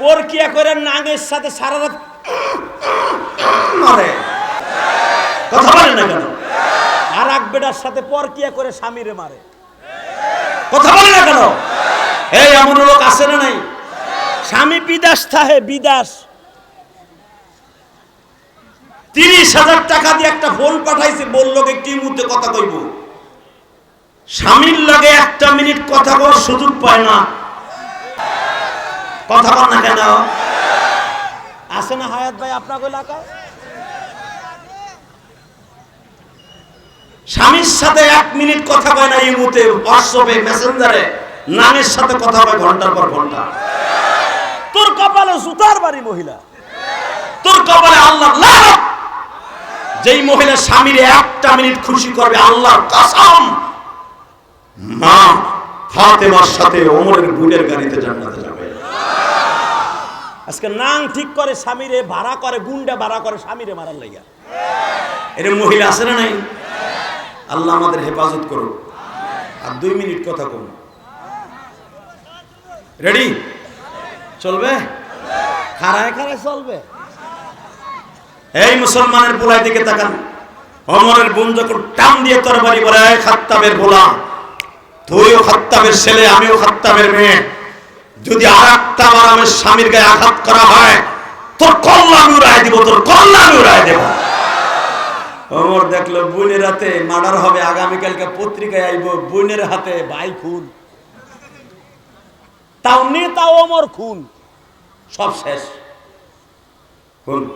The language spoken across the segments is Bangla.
পরকিয়া করে নাঙের সাথে সারা রাত মারে। কথা বলে না কেন? আর এক বেটার সাথে পরকিয়া করে স্বামীরে মারে? কথা বলে না কেন? এই এমন লোক আছে না নাই? স্বামী বিদাস থাহে, বিদাস। তিরিশ হাজার টাকা দিয়ে একটা ফোন পাঠাইছে, বলল কি কি মুহূর্তে কথা কইব? স্বামীর লাগে একটা মিনিট কথা বলার সুযোগ পায় না। কথা বল না কেন? আসে না হায়াত ভাই আপনার এলাকায়? স্বামীর সাথে এক মিনিট কথা কয় না এই মুহূর্তে হোয়াটসঅ্যাপে মেসেঞ্জারে নামের সাথে কথা কয় ঘণ্টার পর ঘণ্টা। তোর কপালে সুতার বাড়ি মহিলা। তোর কপালে আল্লাহ। যেই মহিলা স্বামীর একটা মিনিট খুশি করবে আল্লাহর কসম মা ফাতেমার সাথে ওমরের বুলের গাড়িতে জান্নাতে যাবে। আজকে নাং ঠিক করে স্বামীরে ভাড়া করে, গুন্ডা ভাড়া করে স্বামীরে মারার লাইয়া এর মহিলা আছে না নাই? আল্লাহ আমাদের হেফাজত করুক আর দুই মিনিট কথা কম। রেডি চলবে? খারায় খারায় চলবে। এই মুসলমানের পোলায় দিকে তাকান। অমরের বোন যখন টান দিয়ে তোর বাড়ি বলে, "এই খাত্তাবের পোলা, তুইও খাত্তাবের ছেলে, আমিও খাত্তাবের মেয়ে। যদি আর একটা বার আমার স্বামীর গায়ে আঘাত করা হয়, তোর কল্লা উড়াই দিব, তোর কল্লা উড়াই দেব। অমর দেখল, বোনের হাতে মার্ডার হবে আগামীকালকে পত্রিকায় আইব, বোনের হাতে ভাই খুন। তাও নেতা ওমর খুন। সব শেষ। কোন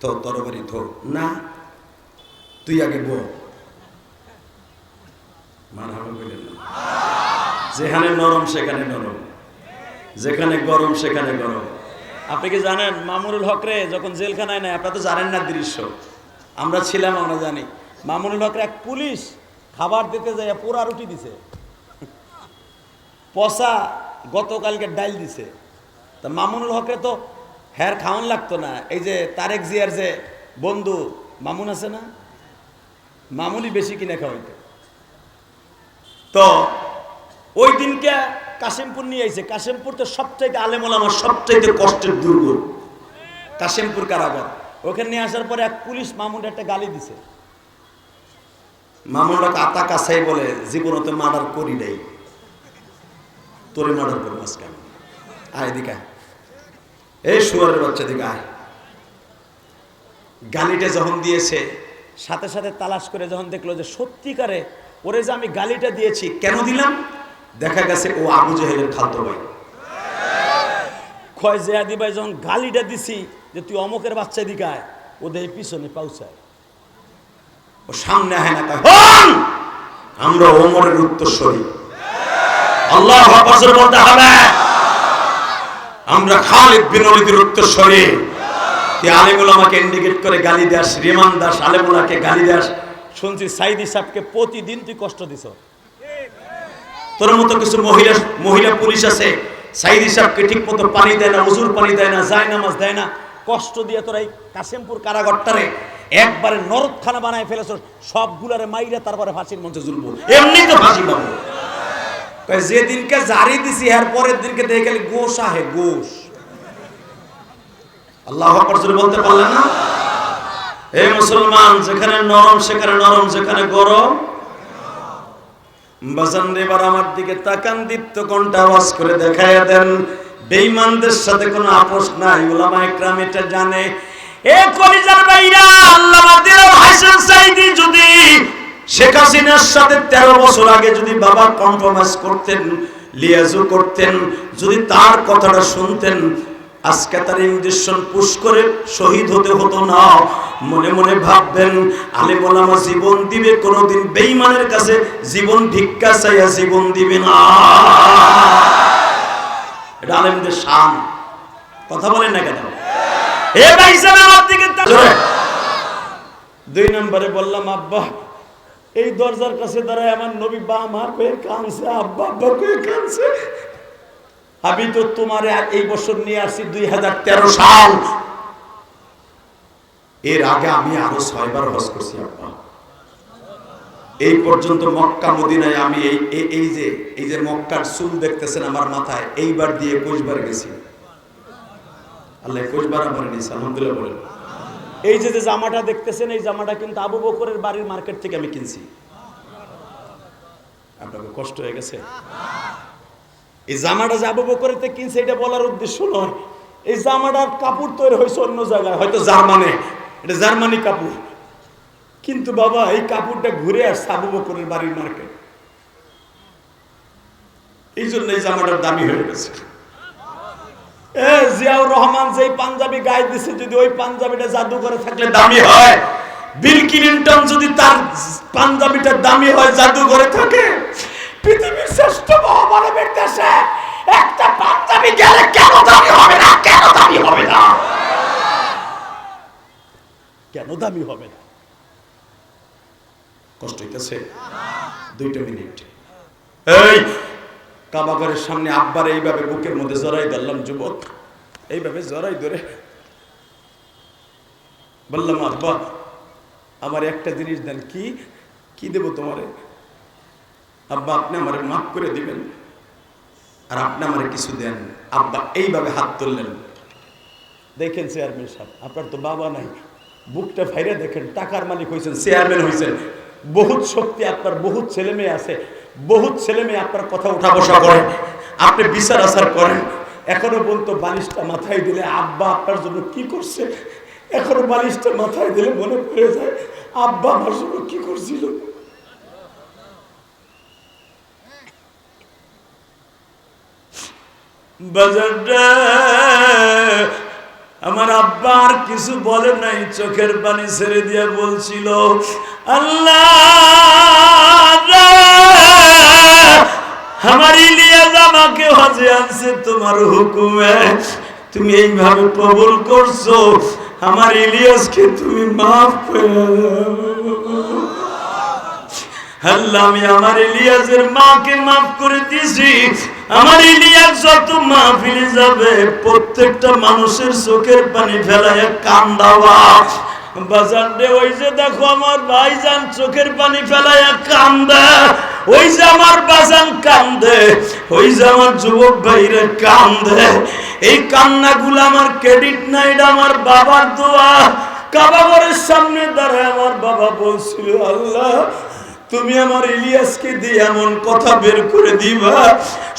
তো তরবারি ধো। না, তুই আগে বল। মারহাবা বললেন না। যেখানে নরম, সেখানে নরম। যেখানে গরম, সেখানে গরম। আপনি কি জানেন, মামুনুল হকরে যখন জেলখানায় নেয়, আপনারা তো জানেন না দৃশ্য। আমরা ছিলাম, আমরা জানি। মামুনুল হকরে এক পুলিশ খাবার দিতে যায় পোড়া রুটি দিছে। পচা গতকালকে ডাইল দিছে। তা মামুনুল হকরে তো হ্যার খাওয়ান লাগতো না। এই যে তারেক জিয়ার যে বন্ধু, মামুন আছে না? মামুনই বেশি কিনে খাওয়াইতো। তো ওই দিনকে কাশিমপুর নিয়ে আইছে। কাশিমপুর তো সবচাইতে আলেমল আমার সবচাইতে কষ্টের দুর্গ। কাশিমপুর কারাগার। ওখানে নিয়ে আসার পরে এক পুলিশ মামুন একটা গালি দিছে। মামুনরা কাতা কাছাই বলে, জীবনে তো মার্ডার করি নাই। তোরে মার্ডার করব আজকে আমি। আয় দিকে এই শুয়ারের বাচ্চা দিকে আয়। গালিটা যখন দিয়েছে, সাথে সাথে তালাশ করে যখন দেখল যে সত্যিকারে ওরে যে আমি গালিটা দিয়েছি, কেন দিলাম? দেখা গেছে ও আবু জেহেলের খালতো ভাই। ক্ষয় জেহাদি ভাই যখন গালিটা দিছি যে তুই অমকের বাচ্চা দিকায় ওদের পিছনে পাউচায়। ও সামনে আহে না হন! আমরা ওমরের উত্তরসূরি। আল্লাহ বছর বলতে হবে। আমরা খালিদ বিন ওলিদের উত্তরসূরি। তুই আলিমুল আমাকে ইন্ডিকেট করে গালি দাস রিমান দাস আলিমুল্লাহকে গালি দাস। শুনছি সাইদি সাহেবকে প্রতিদিন তুই কষ্ট দিছ তোর মতো কিছু মহিলা মহিলা পুলিশ আছে, সাইদি সাহেবকে ঠিক মতো পানি দেয় না উজুর পানি দেয় না, যায় নামাজ দেয় না, কষ্ট দিয়ে তোরা এই কাশিমপুর কারাগারটারে একবারে নরকখানা বানায় ফেলেছ, সবগুলারে মাইরা তারপরে ফাঁসির মঞ্চে ঝুলবো এমনি তো ফাঁসি পাবো। যেদিনকে জারি দিছি, এর পরের দিনকে দেখে গেলে গোস আহে গোস আল্লাহ বলতে পারলেন না? এই মুসলমান, যেখানে নরম, সেখানে নরম, যেখানে গরম বাজান এবার আমার দিকে তাকান, দীপ্ত কোনটা আওয়াজ করে দেখাইয়া দেন, বেঈমানদের সাথে কোনো আপোষ নাই ওলামা একরাম এটা জানে। এ কলিজার ভাইরা আল্লামা দিলাম হাসান যদি শেখ হাসিনার সাথে তেরো বছর আগে যদি বাবা কম্প্রোমাইজ করতেন, লিয়াজু করতেন, যদি তার কথাটা শুনতেন আজকে তার ইঞ্জেকশন পুশ করে শহীদ হতে হতো না। মনে মনে ভাববেন আলেম ওলামা জীবন দিবে কোনোদিন, বেঈমানের কাছে জীবন ভিক্ষা চাইয়া জীবন দিবে না। এটা আলেমদের শান। কথা বলেন না কেন? এ ভাই আমার দিকে। দুই নম্বরে বললাম, আব্বা, এই দরজার কাছে দাঁড়ায় আমার নবী বা আমার কয়ে কানছে আব্বা আব্বা কয়ে কানছে আমি তো তোমার এই বছর নিয়ে আসছি দুই হাজার তেরো সাল। এর আগে আমি আরও ছয়বার হজ করছি আব্বা। এই পর্যন্ত মক্কা মদিনায় আমি এই এই- যে এই যে মক্কার চুল দেখতেছেন আমার মাথায় এইবার দিয়ে একুশ বার গেছি। আল্লাহ কোচ বারাবার নিয়েছে আলহামদুলিল্লাহ বলেন। এই যে যে জামাটা দেখতেছেন এই জামাটা কিন্তু আবু বকরের বাড়ির মার্কেট থেকে আমি কিনছি। আপনাকে কষ্ট হয়ে গেছে? এই জামাটা যে আবু বকরের কিনছে, এটা বলার উদ্দেশ্য নয়। এই জামাটার কাপড় তৈরি হয়েছে অন্য জায়গায়, হয়তো জার্মানে। এটা জার্মানি কাপড়। কিন্তু বাবা, এই কাপড়টা ঘুরে আসছে আবু বকরের বাড়ির মার্কেট। এই জন্য এই জামাটার দামি হয়ে গেছে। এ, জিয়াউর রহমান যেই পাঞ্জাবি গায়ে দিছে, যদি ওই পাঞ্জাবিটা জাদু করে থাকলে দামি হয়। বিল ক্লিনটন যদি তার পাঞ্জাবিটা দামি হয় জাদু করে থাকে। পৃথিবীর শ্রেষ্ঠ মহামানবের দেশে একটা পাঞ্জাবি গেলে কেন দামি হবে না? কেন দামি হবে না? কেন দামি হবে না? কষ্ট হইতেছে। দুইটা মিনিট। এই, কাবাগরের সামনে আব্বার এইভাবে বুকের মধ্যে জড়াই ধরলাম, যুবক। এইভাবে জড়াই ধরে। বললাম, আব্বা, আমার একটা জিনিস দেন। কি? কি দেব তোমারে? আব্বা, আপনি আমারে মাফ করে দিবেন। আর আপনি আমারে কিছু দেন। আব্বা, এইভাবে হাত তুললেন। দেখেন চেয়ারম্যান সাহেব, আপনার তো বাবা নাই। বুকটা ফাইরে দেখেন, টাকার মালিক হয়েছেন চেয়ারম্যান হয়েছেন বহুত শক্তি আপনার, বহুত ছেলে মেয়ে আছে। বহুত ছেলে মেয়ে আপনার কথা উঠা বসা করেন আপনি বিচার আচার করেন। এখনও পর্যন্ত বালিশটা মাথায় দিলে আব্বা আপনার জন্য কি করছে? এখনও বালিশটা মাথায় দিলে মনে পড়ে যায়, আব্বা আমার জন্য কি করছিল? আমার আব্বা আর কিছু বলে নাই, চোখের পানি ছেড়ে দিয়ে বলছিল, আল্লাহ, আমার ইলিয়াস আমাকে হজে আনছে তোমার হুকুমে তুমি এইভাবে কবুল করছ, আমার ইলিয়াসকে তুমি মাফ করে। আল্লাহ, আমি আমার ইলিয়াসের মাকে মাফ করে দিয়েছি। আমার ইলিয়াস যত মাহফিলে যাবে, প্রত্যেকটা মানুষের চোখের পানি ফেলায় বাজার দে ওই যে দেখো আমার চোখের পানি ওই যে আমার কান্দে। ওই যে আমার যুবক কান্দে। এই আমার আমার বাবার দোয়া। কাবাবরের সামনে দাঁড়ায় আমার বাবা বলছিল, আল্লাহ তুমি আমার ইলিয়াসকে দিয়ে এমন কথা বের করে দিবা।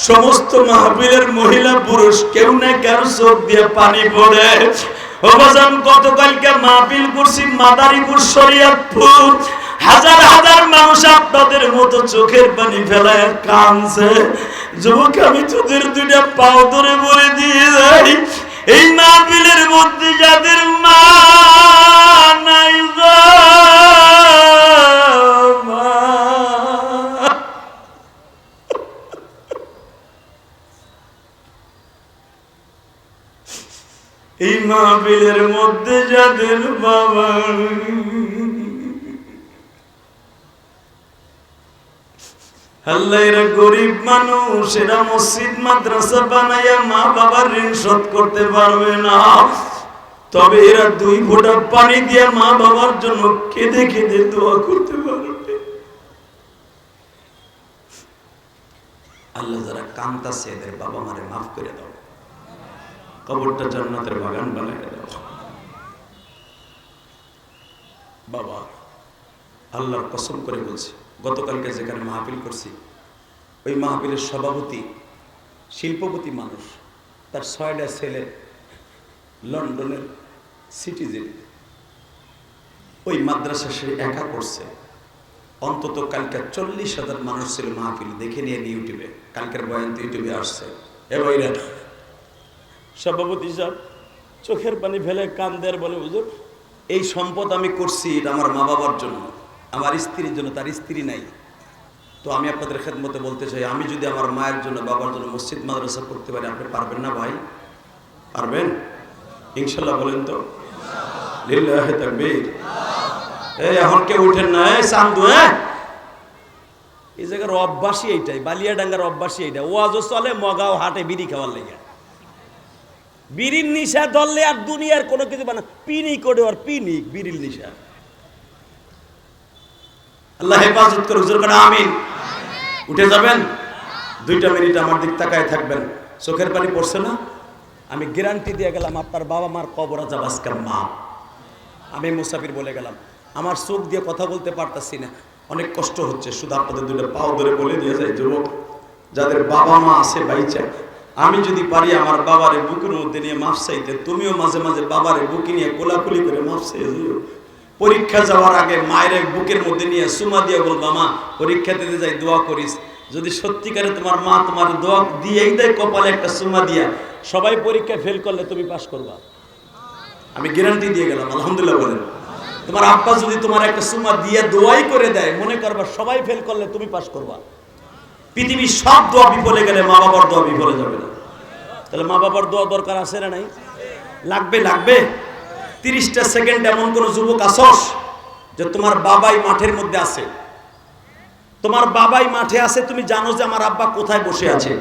সমস্ত মাহফিলের মহিলা, পুরুষ কেউ না কেউ চোখ দিয়ে পানি পড়ে। অবাজান গতকালকে মাহফিল করছি মাদারীপুর, শরিয়তপুর হাজার হাজার মানুষ আপনাদের মতো চোখের পানি ফেলায় কানছে যুবক, আমি তোদের দুইটা পাও ধরে বলে দিয়ে যাই। এই মাহবিলের মধ্যে যাদের মা যাদের বাবা আল্লাহ গরিব মানুষ, এরা মসজিদ, মাদ্রাসা বানাইয়া মা বাবার ঋণ শোধ করতে পারবে না। তবে এরা দুই ফোঁটা পানি দিয়ে মা বাবার জন্য কেঁদে কেঁদে দোয়া করতে পারবে। আল্লাহ যারা কান্তাছে এদের বাবা মারে মাফ করে দাও। কবরটা জান্নাতের বাগান বানায় দাও। বাবা, আল্লাহর কসম করে বলছি, গতকালকে যেখানে মাহফিল করছি, ওই মাহফিলের সভাপতি, শিল্পপতি মানুষ, তার ছয়টা ছেলে লন্ডনের সিটিজেন। ওই মাদ্রাসা সে একা করছে। অন্তত কালকে চল্লিশ হাজার মানুষ ছিল মাহফিল দেখে নিয়ে ইউটিউবে। কালকের বয়ান ইউটিউবে আসছে। এবং সভাপতি সাহেব, চোখের পানি ফেলে কান দেয়ার বলে, হুজুর এই সম্পদ আমি করছি এটা আমার মা বাবার জন্য। আমার স্ত্রীর জন্য, তার স্ত্রী নাই। তো আমি আপনাদের খেদমতে বলতে চাই, আমি যদি আমার মায়ের জন্য, বাবার জন্য মসজিদ, মাদ্রাসা করতে পারি, আপনি পারবেন না ভাই? পারবেন? ইনশাল্লাহ বলেন তো। লিল্লাহে তাকবীর। এখন কেউ উঠেন না, এই চান্দু হ্যাঁ এই জায়গার অভ্যাসই এইটাই, বালিয়াডাঙ্গার অভ্যাসই এইটা ওয়াজও চলে, মগাও, হাটে, বিড়ি খাওয়ার লেগে। বিড়ির নিশা ধরলে আর দুনিয়ার কোনো কিছু বানা পিনিক ওঠে আর পিনিক বিড়ির নিশা। আল্লাহ হেফাজত করে হুজুর করে আমিন। উঠে যাবেন, দুইটা মিনিট আমার দিক তাকায় থাকবেন। চোখের পানি পড়ছে না? আমি গ্যারান্টি দিয়ে গেলাম, আপনার বাবা মার কবর আজাব আজকে মা আমি মুসাফির বলে গেলাম, আমার চোখ দিয়ে কথা বলতে পারতাছি না। অনেক কষ্ট হচ্ছে, শুধু আপনাদের দুটো পাও ধরে বলে দিয়ে যায়, যুবক। যাদের বাবা মা আছে বাইচা আমি যদি পারি আমার বাবারে বুকের মধ্যে নিয়ে মাফ চাইতে, তুমিও মাঝে মাঝে বাবারে বুকে নিয়ে কোলাকুলি করে মাফ চাইয়ে দিও। পরীক্ষা যাওয়ার আগে মায়ের বুকের মধ্যে নিয়ে সুমা দিয়ে বলবা, মা, পরীক্ষা দিতে যাই, দোয়া করিস। যদি সত্যিকারে তোমার মা তোমার দোয়া দিয়েই দেয় কপালে একটা সুমা দিয়া, সবাই পরীক্ষায় ফেল করলে তুমি পাস করবা। আমি গ্যারান্টি দিয়ে গেলাম, আলহামদুলিল্লাহ বলেন। তোমার আব্বা যদি তোমার একটা সুমা দিয়ে দোয়াই করে দেয়, মনে করবা সবাই ফেল করলে তুমি পাস করবা। পৃথিবীর সব দোয়া বিফলে গেলে মা বাবার দোয়া বিফলে যাবে না। তাহলে মা বাবার দোয়া দরকার আছে না নাই? লাগবে লাগবে। তিরিশটা সেকেন্ড এমন কোন যুবক আসস যে তোমার বাবাই মাঠের মধ্যে আছে। তোমার বাবাই মাঠে আছে, তুমি জানো যে আমার আব্বা কোথায় বসে আছে।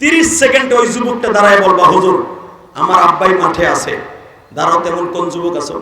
তিরিশ সেকেন্ডে ওই যুবকটা দাঁড়ায় বলবা, হুজুর, আমার আব্বাই মাঠে আছে। দাঁড়াও, তেমন কোন যুবক আছো